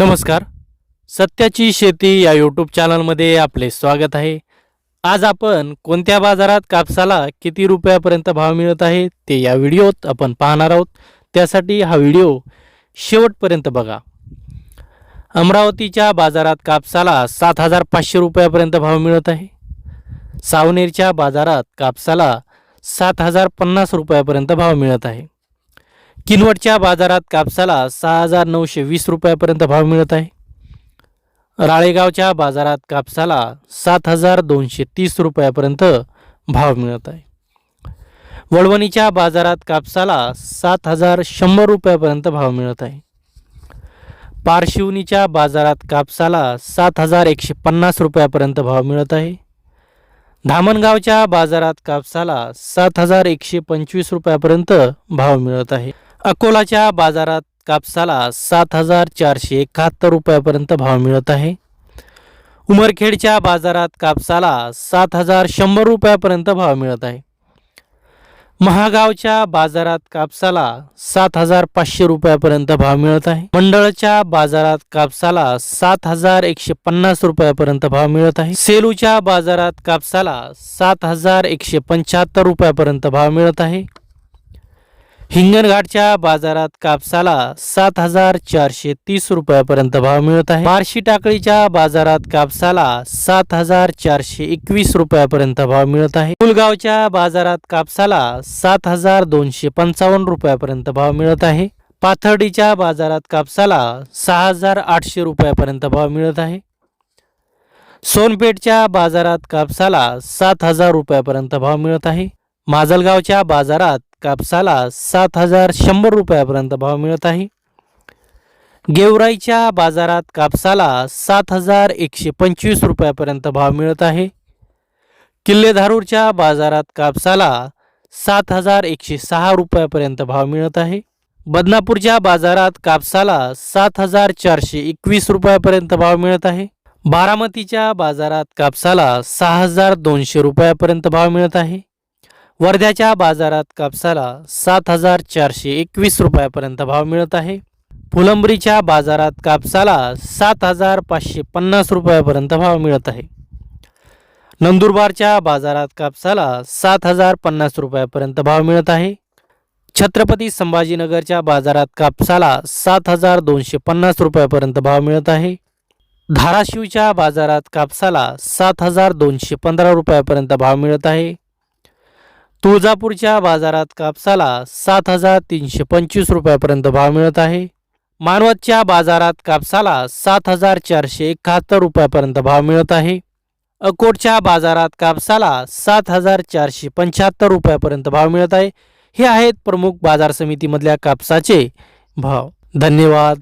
नमस्कार. सत्याची शेती या यूट्यूब चॅनलमध्ये आपले स्वागत आहे. आज आपण कोणत्या बाजारात कापसाला किती रुपयापर्यंत भाव मिळत आहे ते या व्हिडिओत आपण पाहणार आहोत. त्यासाठी हा व्हिडिओ शेवटपर्यंत बघा. अमरावतीच्या बाजारात कापसाला सात हजार पाचशे रुपयापर्यंत भाव मिळत आहे. सावनेरच्या बाजारात कापसाला सात हजार पन्नास रुपयापर्यंत भाव मिळत आहे. किनवटच्या बाजारात कापसाला सहा हजार नऊशे वीस रुपयापर्यंत भाव मिळत आहे. राळेगावच्या बाजारात कापसाला सात हजार दोनशे तीस रुपयापर्यंत भाव मिळत आहे. वळवणीच्या बाजारात कापसाला सात हजार शंभर रुपयापर्यंत भाव मिळत आहे. पारशिवनीच्या बाजारात कापसाला सात हजार एकशे पन्नास रुपयापर्यंत भाव मिळत आहे. धामणगावच्या बाजारात कापसाला सात हजार एकशे पंचवीस रुपयापर्यंत भाव मिळत आहे. अकोलाच्या बाजारात कापसाला सात हजार चारशे एकाहत्तर रुपयापर्यंत भाव मिळत आहे. उमरखेडच्या बाजारात कापसाला सात हजार शंभर रुपयापर्यंत भाव मिळत आहे. महागावच्या बाजारात कापसाला सात हजार पाचशे रुपयापर्यंत भाव मिळत आहे. मंडळच्या बाजारात कापसाला सात हजार एकशे पन्नास रुपयापर्यंत भाव मिळत आहे. सेलूच्या बाजारात कापसाला सात हजार एकशे पंच्याहत्तर रुपयापर्यंत भाव मिळत आहे. हिंगणघाटच्या बाजारात कापसाला सात हजार चारशे तीस रुपयापर्यंत भाव मिळत आहे. बार्शी टाकळीच्या बाजारात कापसाला सात हजार चारशे एकवीस रुपयापर्यंत भाव मिळत आहे. पुलगावच्या बाजारात कापसाला सात हजार दोनशे पंचावन्न रुपयापर्यंत भाव मिळत आहे. पाथर्डीच्या बाजारात कापसाला सहा हजार आठशे रुपयापर्यंत भाव मिळत आहे. सोनपेठच्या बाजारात कापसाला सात हजार रुपयापर्यंत भाव मिळत आहे. माजलगावच्या बाजारात कापसाला सात हजार शंभर रुपयापर्यंत भाव मिळत आहे. गेवराईच्या बाजारात कापसाला सात हजार एकशे पंचवीस रुपयापर्यंत भाव मिळत आहे. किल्लेधारूरच्या बाजारात कापसाला सात हजार एकशे सहा रुपयापर्यंत भाव मिळत आहे. बदनापूरच्या बाजारात कापसाला सात हजार चारशे एकवीस रुपयापर्यंत भाव मिळत आहे. बारामतीच्या बाजारात कापसाला सहा हजार दोनशे रुपयापर्यंत भाव मिळत आहे. वर्ध्याच्या बाजारात कापसाला सात हजार चारशे एकवीस रुपयापर्यंत भाव मिळत आहे. फुलंब्रीच्या बाजारात कापसाला सात हजार पाचशे पन्नास रुपयापर्यंत भाव मिळत आहे. नंदुरबारच्या बाजारात कापसाला सात हजार पन्नास रुपयापर्यंत भाव मिळत आहे. छत्रपती संभाजीनगरच्या बाजारात कापसाला सात हजार दोनशे पन्नास रुपयापर्यंत भाव मिळत आहे. धाराशिवच्या बाजारात कापसाला सात हजार दोनशे पंधरा रुपयापर्यंत भाव मिळत आहे. तुळजापूरच्या बाजारात कापसाला सात हजार तीनशे पंचवीस रुपयापर्यंत भाव मिळत आहे. मानवतच्या बाजारात कापसाला सात हजार चारशे एकाहत्तर रुपयापर्यंत भाव मिळत आहे. अकोटच्या बाजारात कापसाला सात हजार चारशे पंच्याहत्तर रुपयापर्यंत भाव मिळत आहे. हे आहेत प्रमुख बाजार समितीमधल्या कापसाचे भाव. धन्यवाद.